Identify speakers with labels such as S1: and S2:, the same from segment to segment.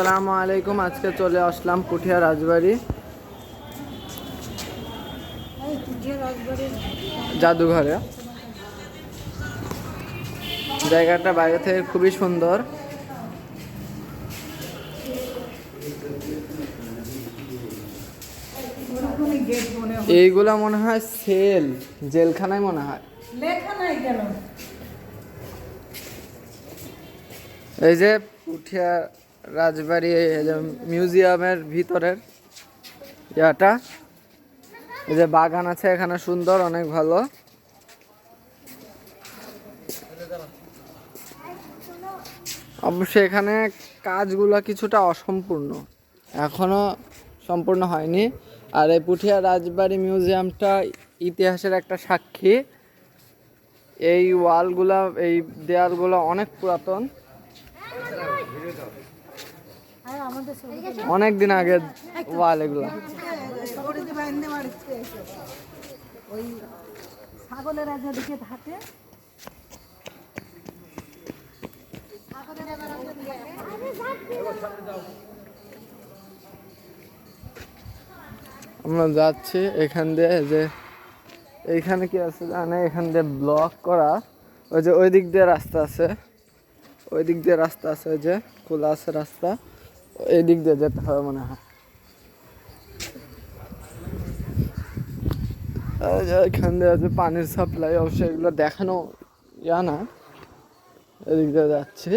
S1: আসসালামু আলাইকুম। আজকে চলে আসলাম পুঠিয়া রাজবাড়ি। জাদুঘরে। জায়গাটা বাইরে থেকে খুবই সুন্দর। এইগুলা মনে হয় সেল, জেলখানায় মনে হয়। এই যে পুঠিয়া রাজবাড়ি মিউজিয়ামের ভিতরের ইয়াটা। এই যে বাগান আছে এখানে, সুন্দর, অনেক ভালো। অবশ্যই এখানে কাজগুলো কিছুটা অসম্পূর্ণ। এখনও সম্পূর্ণ হয়নি। আর এই পুঠিয়া রাজবাড়ি মিউজিয়ামটা ইতিহাসের একটা সাক্ষী। এই ওয়ালগুলা, এই দেয়ালগুলো অনেক পুরাতন। অনেক দিন আগে ওয়াল এগুলো। আমরা যাচ্ছি এখান দিয়ে যে এইখানে কি আছে জানে? এখান দিয়ে ব্লক করা। ওই যে ওই দিক দিয়ে রাস্তা আছে। ওই দিক দিয়ে রাস্তা আছে ওই যে, খোলা আছে রাস্তা। এই দিক দিয়ে যেতে হবে মনে হয়। এখান দিয়ে আছে পানির সাপ্লাই অবশ্যই এগুলো দেখানো ইয়া না। এদিক দিয়ে যাচ্ছি।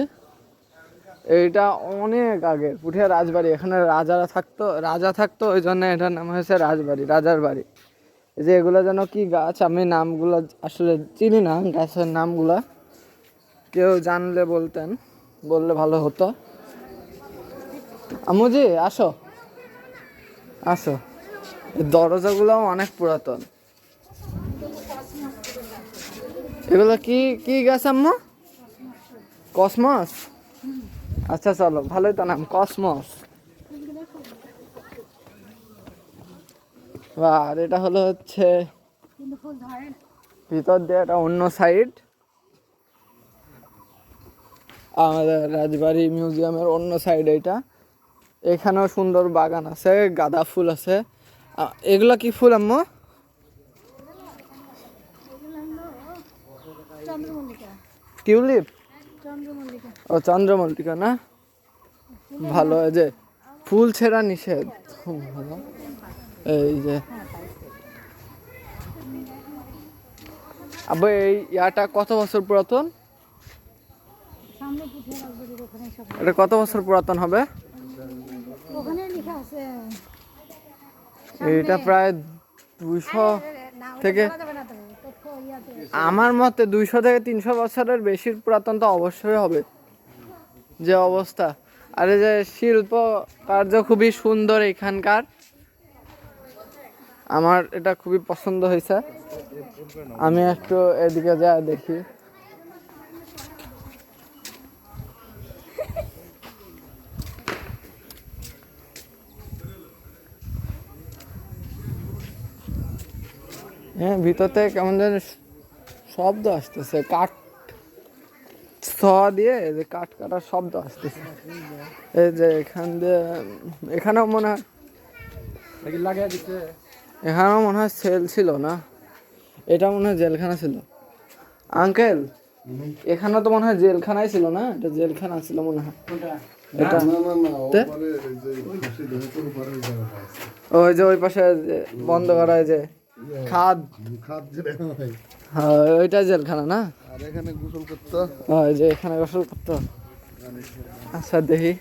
S1: এইটা অনেক আগে পুঠিয়া রাজবাড়ি, এখানে রাজারা থাকতো, রাজা থাকতো, ওই জন্য এটার নাম হয়েছে রাজবাড়ি, রাজার বাড়ি। এই যে এগুলো যেন কি গাছ, আমি নামগুলো আসলে চিনি না, গাছের নামগুলা। কেউ জানলে বলতেন, বললে ভালো হতো। আমুজি আসো। আসো। দরজাগুলো অনেক পুরাতন। এগুলো কি কি গাছ আম্মু? কসমস? আচ্ছা চলো, ভালোই তো নাম, কসমস। আর এটা হলো হচ্ছে। ভিতর দিয়ে এটা অন্য সাইড আমাদের রাজবাড়ি মিউজিয়ামের অন্য সাইড এটা। এখানেও সুন্দর বাগান আছে গাঁদা ফুল আছে। এগুলা কি ফুল আম্মু? টিউলিপ? ও চন্দ্রমল্লিকা না? ভালো এই যে ফুল ছেঁড়া নিষেধ। ভালো এই যে। আবার এই ইয়াটা কত বছর পুরাতন? এটা কত বছর পুরাতন হবে?
S2: ওখানে লেখা আছে
S1: এটা প্রায় দুইশো থেকে আমার মতে দুইশো থেকে তিনশো বছরের বেশি পুরাতন তো অবশ্যই হবে যে অবস্থা। আর যে শিল্প কার্য খুবই সুন্দর এখানকার। আমার এটা খুবই পছন্দ হয়েছে। আমি একটু এদিকে যা দেখি। হ্যাঁ ভিতর থেকে কেমন যেন শব্দ আসতেছে কাঠ ছ দিয়ে যে কাঠ কাটার শব্দ আসতেছে। এই যে এখান দিয়ে এখানেও মনে হয় লাগিয়ে দিচ্ছে এখানেও মনে হয় সেল ছিল না? এটা মনে হয় জেলখানা ছিল। আঙ্কেল এখানে তো মনে হয় জেলখানাই ছিল না? এটা জেলখানা ছিল মনে হয়। এটা ওই যে ওই পাশে যে বন্ধ করা যে খাদ।
S3: খাদ হয়।
S1: হ্যাঁ ওইটা জেলখানা না?
S3: আর এখানে গোসল করতো।
S1: ওই যে এখানে গোসল করতো। আচ্ছা দেখি।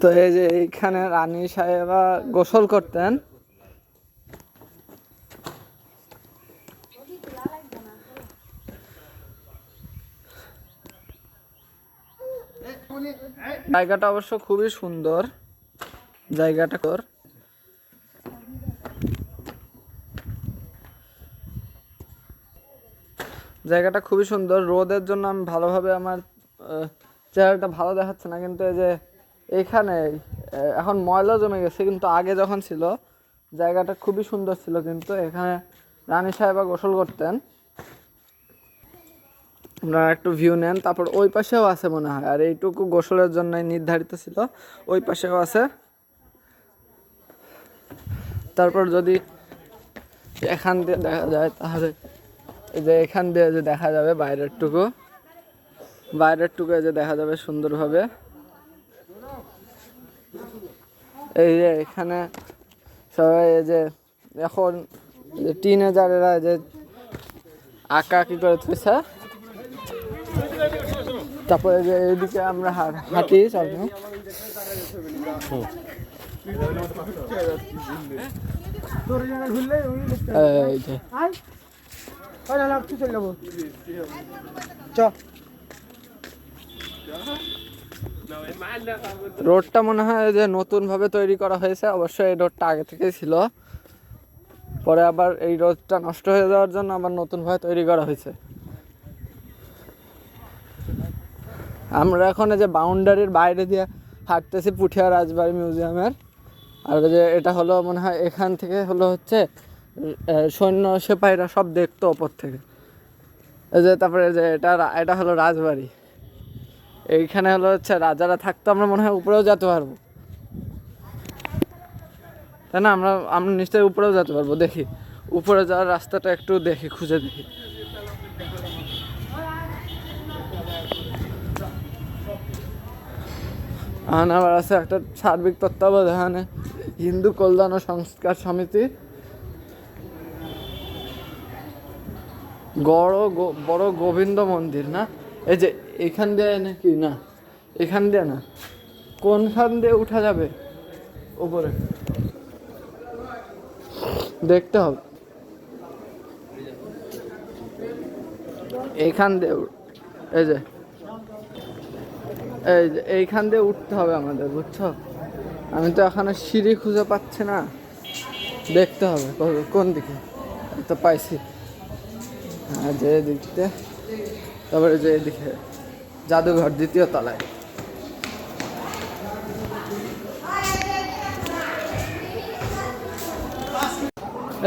S1: তো এই যে এইখানে রানী সাহেবা গোসল করতেন। জায়গাটা অবশ্য খুবই সুন্দর। জায়গাটা কর। জায়গাটা খুবই সুন্দর। রোদের জন্য আমি ভালোভাবে আমার চেহারাটা ভালো দেখাচ্ছে না, কিন্তু এই যে এখানে এখন ময়লা জমে গেছে, কিন্তু আগে যখন ছিল, জায়গাটা খুবই সুন্দর ছিল, কিন্তু এখানে রানী সাহেবা গোসল করতেন। আপনারা একটু ভিউ নেন, তারপর ওই পাশেও আছে মনে হয়। আর এইটুকু গোসলের জন্য নির্ধারিত ছিল, ওই পাশেও আছে। তারপর যদি এখান দিয়ে দেখা যায়, তাহলে এই যে এখান দিয়ে যে দেখা যাবে বাইরের টুকু বাইরের টুকু এই যে দেখা যাবে সুন্দরভাবে। এই যে এখানে সবাই এই যে এখন টিনেজারেরা যে আঁকা কি করে থুইছে তারপরে যে এইদিকে আমরা হাঁটি যে। রোডটা মনে হয় যে নতুন ভাবে তৈরি করা হয়েছে। অবশ্যই এই রোডটা আগে থেকেই ছিল। পরে আবার এই রোডটা নষ্ট হয়ে যাওয়ার জন্য আবার নতুন ভাবে তৈরি করা হয়েছে। আমরা এখন যে বাউন্ডারির বাইরে দিয়ে হাঁটতেছি পুঠিয়া রাজবাড়ি মিউজিয়ামের আর যে এটা হলো মনে হয় এখান থেকে হলো হচ্ছে সৈন্য সেপাহীরা সব দেখতো ওপর থেকে। এই যে তারপরে যে এটা এটা হলো রাজবাড়ি। এইখানে হলো হচ্ছে রাজারা থাকতো, আমরা মনে হয় উপরেও যেতে পারব। তাই না? আমরা আমরা নিশ্চয়ই উপরেও যেতে পারব, দেখি। উপরে যাওয়ার রাস্তাটা একটু দেখি, খুঁজে দেখি। আবার আছে একটা সার্বিক তত্ত্বাবধানে। হিন্দু কল্যাণ ও সংস্কার সমিতি। বড় গো- বড় গোবিন্দ মন্দির, না? এই যে, এখান দিয়ে নাকি? না, এখান দিয়ে না। কোনখান দিয়ে উঠা যাবে? উপরে। দেখতে হবে। এখান দিয়ে এই যে এইখান দিয়ে উঠতে হবে আমাদের, বুঝছ? আমি তো এখানে সিঁড়ি খুঁজে পাচ্ছি না। দেখতে হবে কোন দিকে? তো পাইছি। হ্যাঁ যে দিকতে। তারপরে যে এদিকে জাদুঘর, দ্বিতীয় তলায়।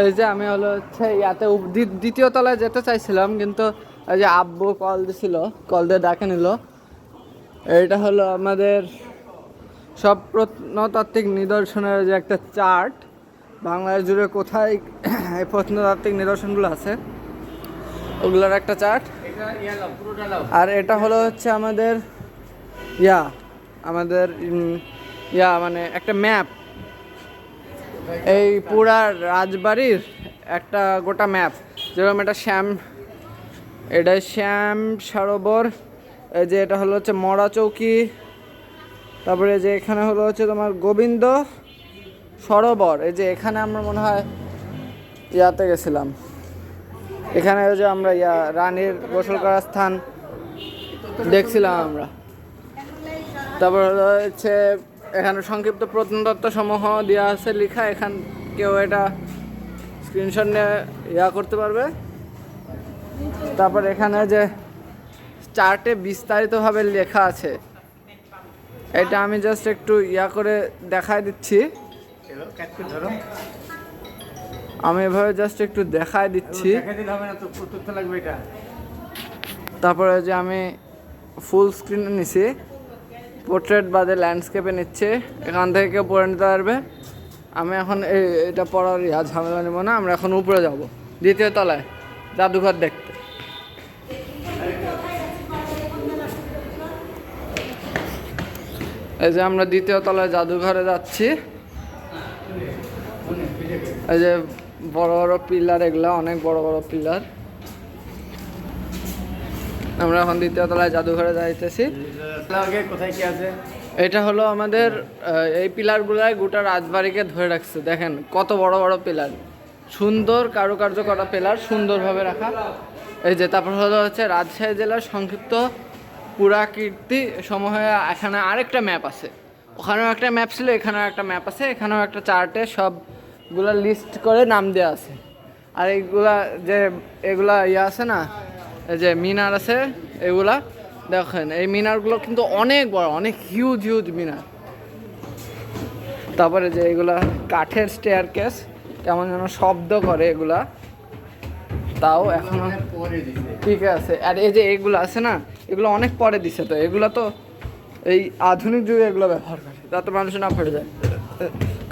S1: এই যে আমি হলো হচ্ছে ইয়াতে দ্বিতীয় তলায় যেতে চাইছিলাম, কিন্তু এই যে আব্বু কল দিছিল কল দিয়ে ডাকে নিল। এইটা হলো আমাদের সব প্রত্নতাত্ত্বিক নিদর্শনের যে একটা চার্ট বাংলাদেশ জুড়ে কোথায় এই প্রত্নতাত্ত্বিক নিদর্শনগুলো আছে ওগুলোর একটা চার্ট। আর এটা হলো হচ্ছে আমাদের ইয়া আমাদের ইয়া মানে একটা ম্যাপ। এই পুরা রাজবাড়ির একটা গোটা ম্যাপ। যেরকম এটা শ্যাম এটা শ্যাম সরোবর এই যে এটা হলো হচ্ছে মরা চৌকি। তারপরে যে এখানে হলো হচ্ছে তোমার গোবিন্দ সরোবর। এই যে এখানে আমরা মনে হয় ইয়াতে গেছিলাম। এখানে যে আমরা ইয়া রানীর গোসল করার স্থান দেখছিলাম আমরা। তারপর হচ্ছে এখানে সংক্ষিপ্ত প্রত্নতত্ত্ব সমূহ দেওয়া আছে লেখা। এখান কেউ এটা স্ক্রিনশট নিয়ে ইয়া করতে পারবে। তারপর এখানে যে চার্টে বিস্তারিতভাবে লেখা আছে। এটা আমি জাস্ট একটু ইয়া করে দেখাই দিচ্ছি। আমি এভাবে জাস্ট একটু দেখাই দিচ্ছি। তারপরে যে আমি ফুল স্ক্রিনে নিছি। পোর্ট্রেট বাদে ল্যান্ডস্কেপে নিচ্ছে, এখান থেকে কেউ পড়ে নিতে পারবে। আমি এখন এটা পড়ার ইয়া ঝামেলা নেব না, আমরা এখন উপরে যাব। দ্বিতীয় তলায়, জাদুঘর দেখতে। এই যে আমরা দ্বিতীয় তলায় জাদুঘরে যাচ্ছি। এই যে বড় বড় পিলার, এগুলা অনেক বড় বড় পিলার। আমরা এখন দ্বিতীয় তলায় জাদুঘরে যাইতেছি। এটা হলো আমাদের এই পিলারগুলাই গোটা রাজবাড়িকে ধরে রাখছে। দেখেন কত বড় বড় পিলার। সুন্দর কারুকার্য করা পিলার সুন্দরভাবে রাখা। এই যে তারপর হলো হচ্ছে রাজশাহী জেলার সংক্ষিপ্ত পুরাকীর্তি সমূহে এখানে আরেকটা ম্যাপ আছে। ওখানেও একটা ম্যাপ ছিল, এখানেও একটা ম্যাপ আছে, এখানেও একটা চার্টে সবগুলা লিস্ট করে নাম দেওয়া আছে। আর এইগুলা যে এগুলা ইয়ে আছে না যে মিনার আছে, এগুলা দেখেন, এই মিনারগুলো কিন্তু অনেক বড়, অনেক হিউজ হিউজ মিনার। তারপরে যে এগুলা কাঠের স্টেয়ার কেস কেমন যেন শব্দ করে এগুলা। তাও
S4: এখনও।
S1: ঠিক আছে। আর এই যে এগুলো আছে না, এগুলো অনেক পরে দিছে তো। এগুলো তো এই আধুনিক যুগে এগুলো ব্যবহার করে, যাতে মানুষ না পড়ে যায়।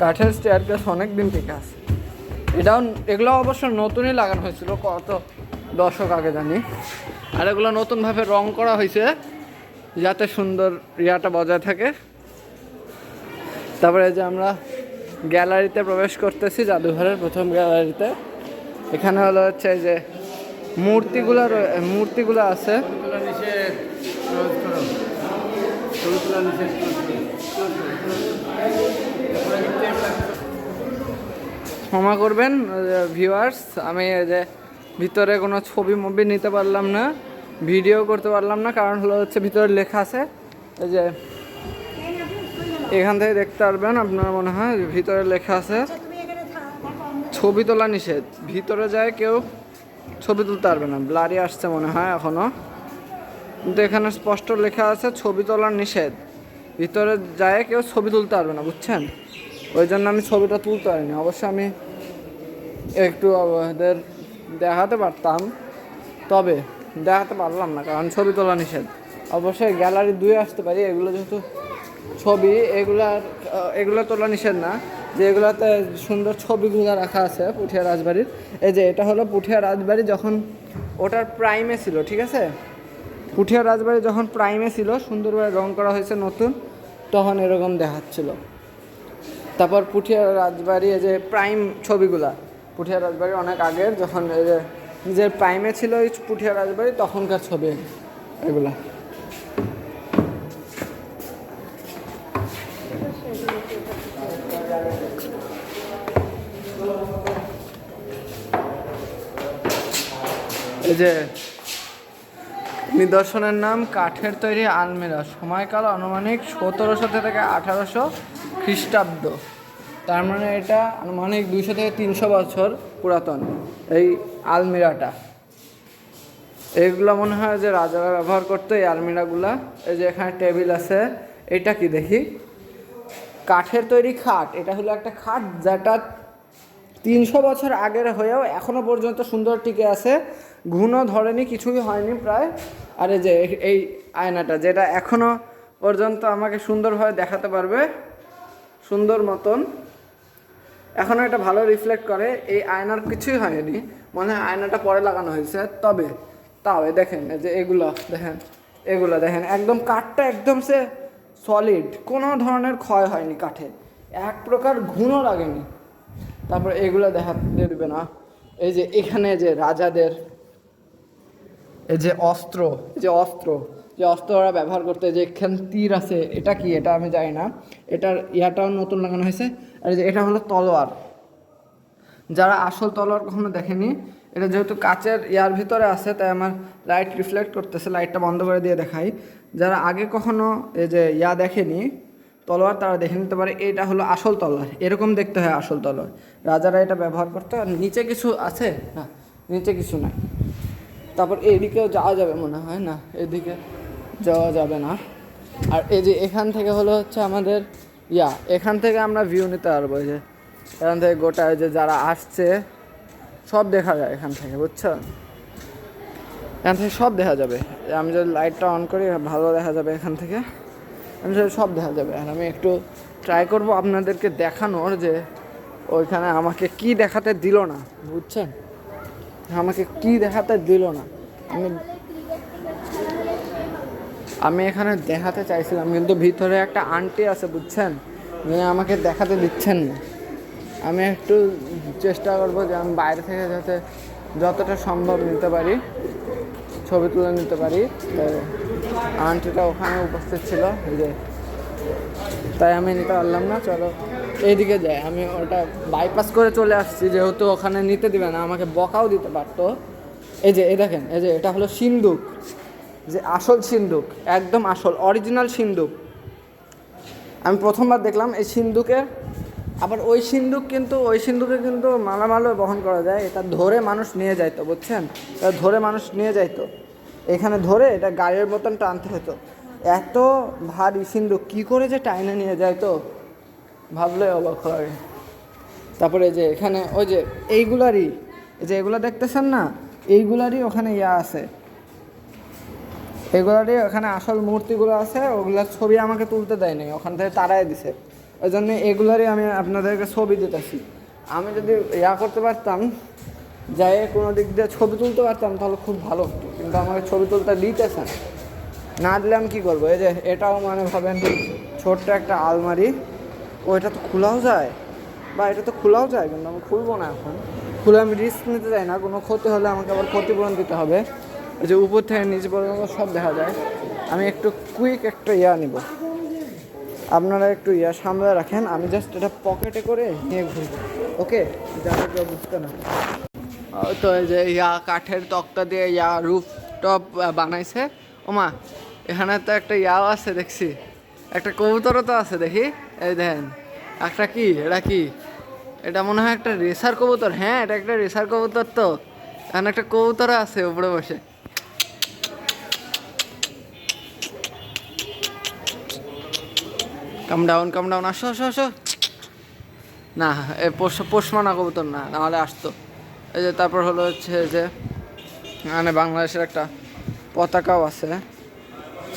S1: কাঠের স্টেয়ার কেস অনেক দিন থেকে আছে। এটাও, এগুলো অবশ্য নতুনই লাগানো হয়েছিল কত দশক আগে জানি। আর এগুলো নতুনভাবে রং করা হয়েছে, যাতে সুন্দর ইয়াটা বজায় থাকে। তারপরে যে আমরা গ্যালারিতে প্রবেশ করতেছি, জাদুঘরের প্রথম গ্যালারিতে। এখানে হলো হচ্ছে যে মূর্তিগুলো মূর্তিগুলো আছে। ক্ষমা করবেন ভিউয়ার্স আমি এই যে ভিতরে কোনো ছবি মুভি নিতে পারলাম না ভিডিও করতে পারলাম না কারণ হলো হচ্ছে ভিতরে লেখা আছে এই যে এখান থেকে দেখতে পারবেন আপনার মনে হয় ভিতরে লেখা আছে
S2: তুমি এখানে থাকো আমরা
S1: ছবি তোলা নিষেধ। ভিতরে যায় কেউ ছবি তুলতে পারবে না। ব্লারি আসছে মনে হয় এখনও। কিন্তু এখানে স্পষ্ট লেখা আছে, ছবি তোলার নিষেধ। ভিতরে যায় কেউ ছবি তুলতে পারবে না, বুঝছেন? ওই জন্য আমি ছবিটা তুলতে পারিনি। অবশ্য আমি একটু ওদের দেখাতে পারতাম। তবে দেখাতে পারলাম না, কারণ ছবি তোলা নিষেধ। অবশ্যই গ্যালারি দুই আসতে পারি। এগুলো যেহেতু ছবি, এগুলার, এগুলো তোলা নিষেধ না। যে এগুলাতে সুন্দর ছবিগুলো রাখা আছে পুঠিয়া রাজবাড়ির। এই যে এটা হলো পুঠিয়া রাজবাড়ি যখন ওটার প্রাইমে ছিল, ঠিক আছে? পুঠিয়া রাজবাড়ি যখন প্রাইমে ছিল, সুন্দরভাবে রং করা হয়েছে নতুন, তখন এরকম দেখাচ্ছিল। তারপর পুঠিয়া রাজবাড়ি, এই যে প্রাইম ছবিগুলা, পুঠিয়া রাজবাড়ি অনেক আগের, যখন এই যে নিজের প্রাইমে ছিল এই পুঠিয়া রাজবাড়ি, তখনকার ছবি এগুলা। এই যে, নিদর্শনের নাম কাঠের তৈরি আলমিরা। সময়কাল আনুমানিক সতেরোশো থেকে আঠারোশো খ্রিস্টাব্দ। তার মানে এটা আনুমানিক দুইশো থেকে তিনশো বছর পুরাতন এই আলমিরাটা। এইগুলো মনে হয় যে রাজারা ব্যবহার করতো এই আলমিরাগুলা। এই যে এখানে টেবিল আছে, এটা কি দেখি? কাঠের তৈরি খাট, এটা হলো একটা খাট যেটা তিনশো বছর আগের হয়েও এখনও পর্যন্ত সুন্দর টিকে আছে। ঘুণও ধরেনি, কিছুই হয়নি প্রায়। আর এই যে, এই আয়নাটা, যেটা এখনও পর্যন্ত আমাকে সুন্দরভাবে দেখাতে পারবে, সুন্দর মতন। এখনও এটা ভালো রিফ্লেক্ট করে, এই আয়নার কিছুই হয়নি। মনে হয় আয়নাটা পরে লাগানো হয়েছে, তবে তাও দেখেন যে এগুলো, দেখেন এগুলো দেখেন, একদম কাঠটা একদম সে সলিড কোনো ধরনের ক্ষয় হয়নি কাঠে। এক প্রকার ঘুণও লাগেনি। তারপর এগুলো দেখা দেবে না। এই যে এখানে যে রাজাদের এই যে অস্ত্র, এই যে অস্ত্র যে অস্ত্র ওরা ব্যবহার করতে, যে এখানে তীর আছে, এটা কি? এটা আমি জানি না। এটার ইয়াটাও নতুন লাগানো হয়েছে। আর যে এটা হলো তলোয়ার। যারা আসল তলোয়ার কখনো দেখেনি, এটা যেহেতু কাচের ইয়ার ভিতরে আছে, তাই আমার লাইট রিফ্লেক্ট করতেছে লাইটটা বন্ধ করে দিয়ে দেখাই। যারা আগে কখনো এই যে ইয়া দেখেনি, তলোয়ার তারা দেখে নিতে পারে, এটা হলো আসল তলোয়ার। এরকম দেখতে হয় আসল তলোয়ার। রাজারা এটা ব্যবহার করতো। আর নিচে কিছু আছে? না, নিচে কিছু নাই। তারপর এদিকেও যাওয়া যাবে মনে হয় না? এদিকে যাওয়া যাবে না। আর এই যে এখান থেকে হলো হচ্ছে আমাদের, ইয়া, এখান থেকে আমরা ভিউ নিতে পারব যে। এখান থেকে গোটা যে যারা আসছে, সব দেখা যায় এখান থেকে, বুঝছ? এখান থেকে সব দেখা যাবে। আমি যদি লাইটটা অন করি, ভালো দেখা যাবে এখান থেকে। আমি সব দেখা যাবে। আর আমি একটু ট্রাই করব আপনাদেরকে দেখানোর যে ওইখানে আমাকে কি দেখাতে দিল না, বুঝছেন? আমাকে কি দেখাতে দিল না। আমি আমি এখানে দেখাতে চাইছিলাম, কিন্তু ভিতরে একটা আন্টি আছে, বুঝছেন? যিনি আমাকে দেখাতে দিচ্ছেন না। আমি একটু চেষ্টা করব যে আমি বাইরে থেকে যাতে যতটা সম্ভব নিতে পারি, ছবি তুলে নিতে পারি। তো আন্টিটা ওখানে উপস্থিত ছিল যে। তাই আমি নিতে পারলাম না, চলো। এইদিকে যাই আমি ওটা বাইপাস করে চলে আসছি, যেহেতু ওখানে নিতে দিবে না, আমাকে বকাও দিতে পারতো। এই যে, এই দেখেন, এই যে, এটা হলো সিন্দুক। যে আসল সিন্দুক, একদম আসল অরিজিনাল সিন্দুক। আমি প্রথমবার দেখলাম এই সিন্দুকে। আবার ওই সিন্দুক কিন্তু, ওই সিন্দুকে কিন্তু মালামালও বহন করা যায়। এটা ধরে মানুষ নিয়ে যাইতো, বুঝছেন? এটা ধরে মানুষ নিয়ে যাইতো। এখানে ধরে এটা গাড়ির মতন টানতে হতো এত ভারী সিন্দুক, কী করে যে টাইনে নিয়ে যাইতো? ভাবলে অবাক লাগে তারপরে যে এখানে, ওই যে এইগুলারই যে এগুলো দেখতেছেন না, এইগুলারই ওখানে ইয়া আছে। এগুলারই ওখানে আসল মূর্তিগুলো আছে, ওগুলার ছবি আমাকে তুলতে দেয় নাই ওখান থেকে তারাই দিছে। ওই জন্য এগুলারই আমি আপনাদেরকে ছবি দিতেছি। আমি যদি ইয়া করতে পারতাম, যাই কোনো দিক দিয়ে ছবি তুলতে পারতাম, তাহলে খুব ভালো হতো। কিন্তু আমাকে ছবি তুলতে দিতেছেন। না দিলে আমি কী করব? এই যে এটাও মানে ভাবেন, ছোট্ট একটা আলমারি। ও এটা তো খোলাও যায়। বা এটা তো খোলাও যায় কিন্তু আমি খুলবো না এখন। খুলে আমি রিস্ক নিতে চাই না, কোনো ক্ষতি হলে আমাকে আবার ক্ষতিপূরণ দিতে হবে। এই যে উপর থেকে নিচে পর্যন্ত সব দেখা যায়। আমি একটু কুইক একটা ইয়া নিব। আপনারা একটু ইয়া সামলে রাখেন, আমি জাস্ট এটা পকেটে করে নিয়ে ঘুরবো। ওকে যাতে কেউ বুঝতে না। ওই তো এই যে ইয়া কাঠের তক্তা দিয়ে ইয়া রুফ টপ বানাইছে। ওমা, এখানে তো একটা ইয়াও আছে, দেখছি। একটা কবুতরও তো আছে, দেখি। এই দেখেন, একটা কি? এটা কি? এটা মনে হয় একটা রেসার কবুতর। হ্যাঁ এটা একটা রেসার কবুতর তো। এখানে একটা কবুতর আছে উপরে বসে। কাম ডাউন কাম ডাউন আসো আসো আসো। না, এ পোষ, পোষমানা কবুতর না, নাহলে আসতো। এই যে তারপর হলো হচ্ছে যে মানে বাংলাদেশের একটা পতাকাও আছে।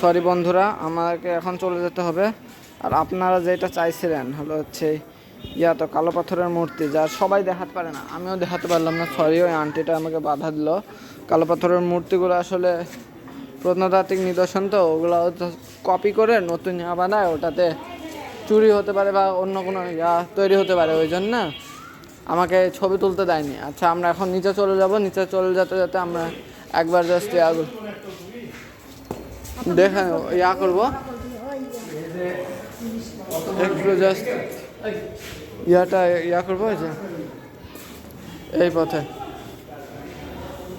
S1: সরি বন্ধুরা, আমাকে এখন চলে যেতে হবে। আর আপনারা যেটা চাইছিলেন হলো হচ্ছে ইয়া তো কালো পাথরের মূর্তি যা সবাই দেখাতে পারে না আমিও দেখাতে পারলাম না সরি ওই আন্টিটা আমাকে বাধা দিল। কালো পাথরের মূর্তিগুলো আসলে প্রত্নতাত্ত্বিক নিদর্শন তো ওগুলো কপি করে নতুন ইয়া বানায় ওটাতে চুরি হতে পারে বা অন্য কোনো ইয়া তৈরি হতে পারে ওই জন্য আমাকে ছবি তুলতে দেয়নি। আচ্ছা আমরা এখন নিচে চলে যাব নিচে চলে যেতে যেতে আমরা একবার জাস্ট ইয়া দেখে ইয়া করব। জাস্ট। ইয়াটা ইয়া করব যে। এই পথে।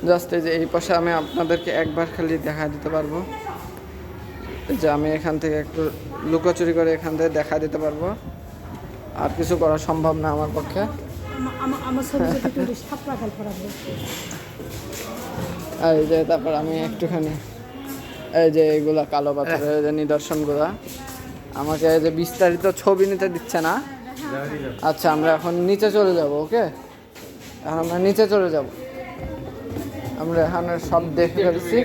S1: জাস্ট এই যে এই পাশে আমি আপনাদেরকে একবার খালি দেখা দিতে পারব। যে আমি এখান থেকে একটু লুকোচুরি করে এখান থেকে দেখা দিতে পারব। আর কিছু করা সম্ভব না আমার পক্ষে। এই যে তারপর আমি একটুখানি, এই যে এইগুলা কালো পাথরের যে নিদর্শনগুলা আমাকে যে বিস্তারিত ছবি নিতে দিচ্ছে না। আচ্ছা আমরা এখন নিচে চলে যাব, ওকে? এখন আমরা নিচে চলে যাব। আমরা এখানে সব দেখে ফেলছি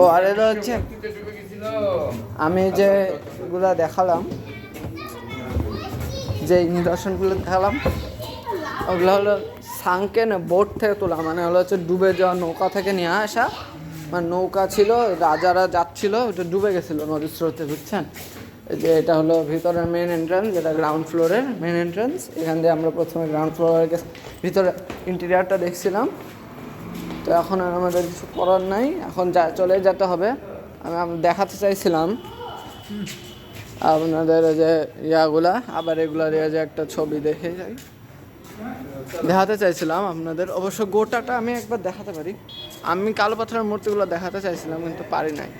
S1: ও, আর এটা হচ্ছে, আমি যে গুলা দেখালাম, যে নিদর্শনগুলো দেখালাম, ওগুলো হলো সাংকেন বোট থেকে তোলা মানে হলো হচ্ছে ডুবে যাওয়া নৌকা থেকে নিয়ে আসা। মানে নৌকা ছিল, রাজারা যাচ্ছিল, ওটা ডুবে গেছিল নদীর স্রোতে, বুঝছেন? যে এটা হলো ভিতরের মেন এন্ট্রান্স যেটা গ্রাউন্ড ফ্লোরের মেন এন্ট্রান্স এখান দিয়ে আমরা প্রথমে গ্রাউন্ড ফ্লোরের ভিতরে ইন্টেরিয়ারটা দেখছিলাম। তো এখন আর আমাদের কিছু করার নাই। এখন যা, চলে যেতে হবে। আমি দেখাতে চাইছিলাম আপনাদের যে ইয়াগুলা, আবার এগুলার এই যে একটা ছবি দেখে যাই। দেখাতে চাইছিলাম আপনাদের। অবশ্য গোটাটা আমি একবার দেখাতে পারি। আমি কালো পাথরের মূর্তিগুলো দেখাতে চাইছিলাম, কিন্তু পারি নাই।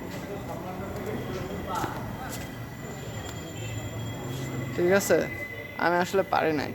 S1: ঠিক আছে? আমি আসলে পারি নাই।